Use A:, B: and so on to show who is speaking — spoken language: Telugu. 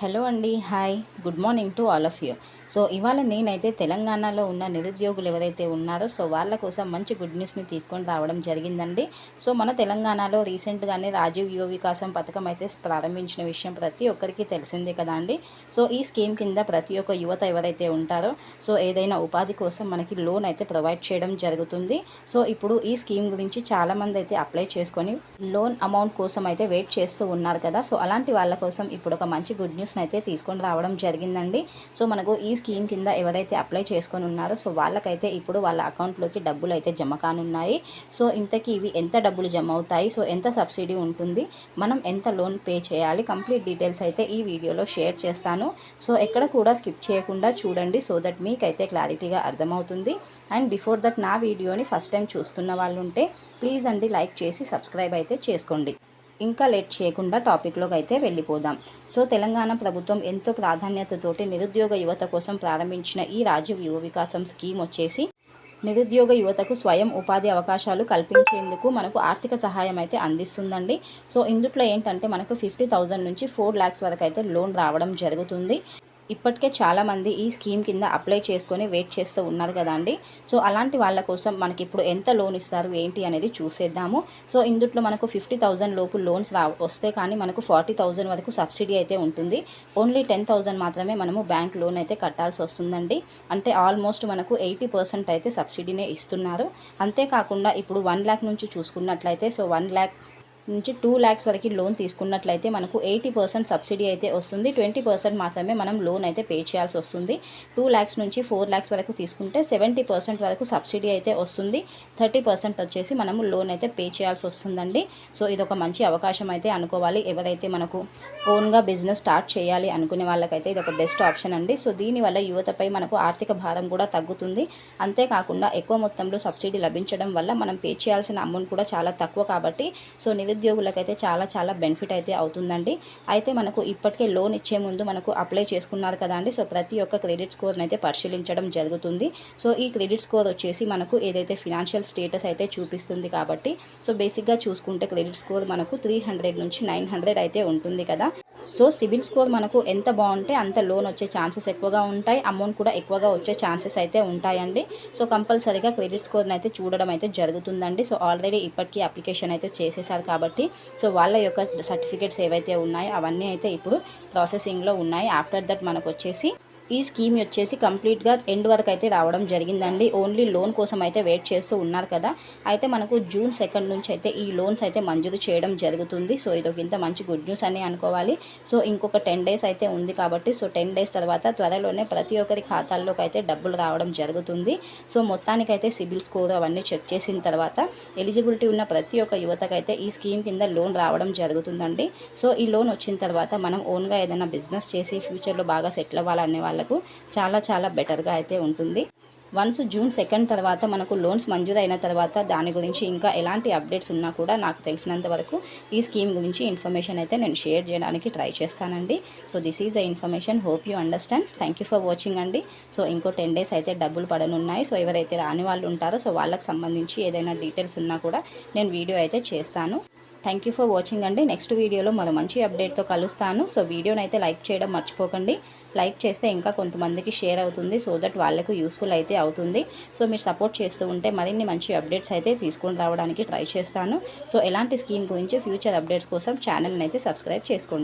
A: హలో అండి hi. Good morning to all of you. So ఇవాళ నేనైతే తెలంగాణలో ఉన్న నిరుద్యోగులు ఎవరైతే ఉన్నారో సో వాళ్ళ కోసం మంచి గుడ్ న్యూస్ని తీసుకొని రావడం జరిగిందండి. సో మన తెలంగాణలో రీసెంట్గానే రాజీవ్ యువ వికాసం పథకం అయితే ప్రారంభించిన విషయం ప్రతి ఒక్కరికి తెలిసిందే కదా అండి. సో ఈ స్కీమ్ కింద ప్రతి ఒక్క యువత ఎవరైతే ఉంటారో సో ఏదైనా ఉపాధి కోసం మనకి లోన్ అయితే ప్రొవైడ్ చేయడం జరుగుతుంది. సో ఇప్పుడు ఈ స్కీమ్ గురించి చాలామంది అయితే అప్లై చేసుకొని లోన్ అమౌంట్ కోసం అయితే వెయిట్ చేస్తూ ఉన్నారు కదా. సో అలాంటి వాళ్ళ కోసం ఇప్పుడు ఒక మంచి గుడ్ న్యూస్ న్యూస్ని అయితే తీసుకొని రావడం జరిగిందండి. సో మనకు ఈ స్కీమ్ కింద ఎవరైతే అప్లై చేసుకొని ఉన్నారో సో వాళ్ళకైతే ఇప్పుడు వాళ్ళ అకౌంట్లోకి డబ్బులు అయితే జమ కానున్నాయి. సో ఇంతకీ ఇవి ఎంత డబ్బులు జమ అవుతాయి? సో ఎంత సబ్సిడీ ఉంటుంది? మనం ఎంత లోన్ పే చేయాలి? కంప్లీట్ డీటెయిల్స్ అయితే ఈ వీడియోలో షేర్ చేస్తాను. సో ఎక్కడ కూడా స్కిప్ చేయకుండా చూడండి. సో దట్ మీకైతే క్లారిటీగా అర్థమవుతుంది. అండ్ బిఫోర్ దట్ నా వీడియోని ఫస్ట్ టైం చూస్తున్న వాళ్ళు ఉంటే ప్లీజ్ అండి లైక్ చేసి సబ్స్క్రైబ్ అయితే చేసుకోండి. ఇంకా లేట్ చేయకుండా టాపిక్లోకి అయితే వెళ్ళిపోదాం. సో తెలంగాణ ప్రభుత్వం ఎంతో ప్రాధాన్యతతోటి నిరుద్యోగ యువత కోసం ప్రారంభించిన ఈ రాజీవ్ యువ వికాసం స్కీమ్ వచ్చేసి నిరుద్యోగ యువతకు స్వయం ఉపాధి అవకాశాలు కల్పించేందుకు మనకు ఆర్థిక సహాయం అయితే అందిస్తుందండి. సో ఇందుట్లో ఏంటంటే మనకు ఫిఫ్టీ థౌజండ్ నుంచి ఫోర్ ల్యాక్స్ వరకు అయితే లోన్ రావడం జరుగుతుంది. ఇప్పటికే చాలామంది ఈ స్కీమ్ కింద అప్లై చేసుకొని వెయిట్ చేస్తూ ఉన్నారు కదండి. సో అలాంటి వాళ్ళ కోసం మనకి ఇప్పుడు ఎంత లోన్ ఇస్తారు ఏంటి అనేది చూసేద్దాము. సో ఇందుట్లో మనకు ఫిఫ్టీ థౌజండ్ లోపు లోన్స్ రా వస్తే కానీ మనకు ఫార్టీ థౌజండ్ వరకు సబ్సిడీ అయితే ఉంటుంది. ఓన్లీ టెన్ థౌజండ్ మాత్రమే మనము బ్యాంక్ లోన్ అయితే కట్టాల్సి వస్తుందండి. అంటే ఆల్మోస్ట్ మనకు ఎయిటీ పర్సెంట్ అయితే సబ్సిడీనే ఇస్తున్నారు. అంతేకాకుండా ఇప్పుడు వన్ ల్యాక్ నుంచి చూసుకున్నట్లయితే సో వన్ ల్యాక్ నుంచి టూ ల్యాక్స్ వరకు లోన్ తీసుకున్నట్లయితే మనకు ఎయిటీ పర్సెంట్ సబ్సిడీ అయితే వస్తుంది. ట్వంటీ పర్సెంట్ మాత్రమే మనం లోన్ అయితే పే చేయాల్సి వస్తుంది. టూ ల్యాక్స్ నుంచి ఫోర్ ల్యాక్స్ వరకు తీసుకుంటే సెవెంటీ పర్సెంట్ వరకు సబ్సిడీ అయితే వస్తుంది. థర్టీ పర్సెంట్ వచ్చేసి మనము లోన్ అయితే పే చేయాల్సి వస్తుందండి. సో ఇది ఒక మంచి అవకాశం అయితే అనుకోవాలి. ఎవరైతే మనకు ఓన్గా బిజినెస్ స్టార్ట్ చేయాలి అనుకునే వాళ్ళకైతే ఇది ఒక బెస్ట్ ఆప్షన్ అండి. సో దీనివల్ల యువతపై మనకు ఆర్థిక భారం కూడా తగ్గుతుంది. అంతేకాకుండా ఎక్కువ మొత్తంలో సబ్సిడీ లభించడం వల్ల మనం పే చేయాల్సిన అమౌంట్ కూడా చాలా తక్కువ కాబట్టి సో నిధి నిరుద్యోగులకైతే చాలా చాలా బెనిఫిట్ అయితే అవుతుందండి. అయితే మనకు ఇప్పటికే లోన్ ఇచ్చే ముందు మనకు అప్లై చేసుకున్నారు కదా అండి. సో ప్రతి ఒక్క క్రెడిట్ స్కోర్ని అయితే పరిశీలించడం జరుగుతుంది. సో ఈ క్రెడిట్ స్కోర్ వచ్చేసి మనకు ఏదైతే ఫినాన్షియల్ స్టేటస్ అయితే చూపిస్తుంది కాబట్టి సో బేసిక్గా చూసుకుంటే క్రెడిట్ స్కోర్ మనకు త్రీ హండ్రెడ్ నుంచి నైన్ హండ్రెడ్ అయితే ఉంటుంది కదా. సో సిబిల్ స్కోర్ మనకు ఎంత బాగుంటే అంత లోన్ వచ్చే ఛాన్సెస్ ఎక్కువగా ఉంటాయి. అమౌంట్ కూడా ఎక్కువగా వచ్చే ఛాన్సెస్ అయితే ఉంటాయండి. సో కంపల్సరీగా క్రెడిట్ స్కోర్ని అయితే చూడడం అయితే జరుగుతుందండి. సో ఆల్రెడీ ఇప్పటికీ అప్లికేషన్ అయితే చేసేసారు కాబట్టి సో వాళ్ళ యొక్క సర్టిఫికేట్స్ ఏవైతే ఉన్నాయో అవన్నీ అయితే ఇప్పుడు ప్రాసెసింగ్లో ఉన్నాయి. ఆఫ్టర్ దట్ మనకు వచ్చేసి ఈ స్కీమ్ వచ్చేసి కంప్లీట్గా ఎండ్ వరకు అయితే రావడం జరిగిందండి. ఓన్లీ లోన్ కోసం అయితే వెయిట్ చేస్తూ ఉన్నారు కదా. అయితే మనకు జూన్ సెకండ్ నుంచి అయితే ఈ లోన్స్ అయితే మంజూరు చేయడం జరుగుతుంది. సో ఇది ఒక ఇంత మంచి గుడ్ న్యూస్ అని అనుకోవాలి. సో ఇంకొక టెన్ డేస్ అయితే ఉంది కాబట్టి సో టెన్ డేస్ తర్వాత త్వరలోనే ప్రతి ఒక్కరి ఖాతాల్లోకి అయితే డబ్బులు రావడం జరుగుతుంది. సో మొత్తానికైతే సిబిల్ స్కోర్ అవన్నీ చెక్ చేసిన తర్వాత ఎలిజిబిలిటీ ఉన్న ప్రతి ఒక్క యువతకైతే ఈ స్కీమ్ కింద లోన్ రావడం జరుగుతుందండి. సో ఈ లోన్ వచ్చిన తర్వాత మనం ఓన్గా ఏదైనా బిజినెస్ చేసి ఫ్యూచర్లో బాగా సెటిల్ అవ్వాలనే వాళ్ళకు చాలా చాలా బెటర్గా అయితే ఉంటుంది. వన్స్ జూన్ సెకండ్ తర్వాత మనకు లోన్స్ మంజూరు అయిన తర్వాత దాని గురించి ఇంకా ఎలాంటి అప్డేట్స్ ఉన్నా కూడా నాకు తెలిసినంత వరకు ఈ స్కీమ్ గురించి ఇన్ఫర్మేషన్ అయితే నేను షేర్ చేయడానికి ట్రై చేస్తానండి. So this is the information. Hope you understand. Thank you for watching అండి. సో ఇంకో టెన్ డేస్ అయితే డబ్బులు పడనున్నాయి. సో ఎవరైతే రాని వాళ్ళు ఉంటారో సో వాళ్ళకి సంబంధించి ఏదైనా డీటెయిల్స్ ఉన్నా కూడా నేను వీడియో అయితే చేస్తాను. థ్యాంక్ యూ ఫర్ వాచింగ్ అండి. నెక్స్ట్ వీడియోలో మరో మంచి అప్డేట్తో కలుస్తాను. సో వీడియోనైతే అయితే లైక్ చేయడం మర్చిపోకండి. లైక్ చేస్తే ఇంకా కొంతమందికి షేర్ అవుతుంది. సో దట్ వాళ్ళకు యూస్ఫుల్ అయితే అవుతుంది. సో మీరు సపోర్ట్ చేస్తూ ఉంటే మరిన్ని మంచి అప్డేట్స్ అయితే తీసుకొని రావడానికి ట్రై చేస్తాను. సో ఎలాంటి స్కీమ్ గురించి ఫ్యూచర్ అప్డేట్స్ కోసం ఛానల్ని అయితే సబ్స్క్రైబ్ చేసుకోండి.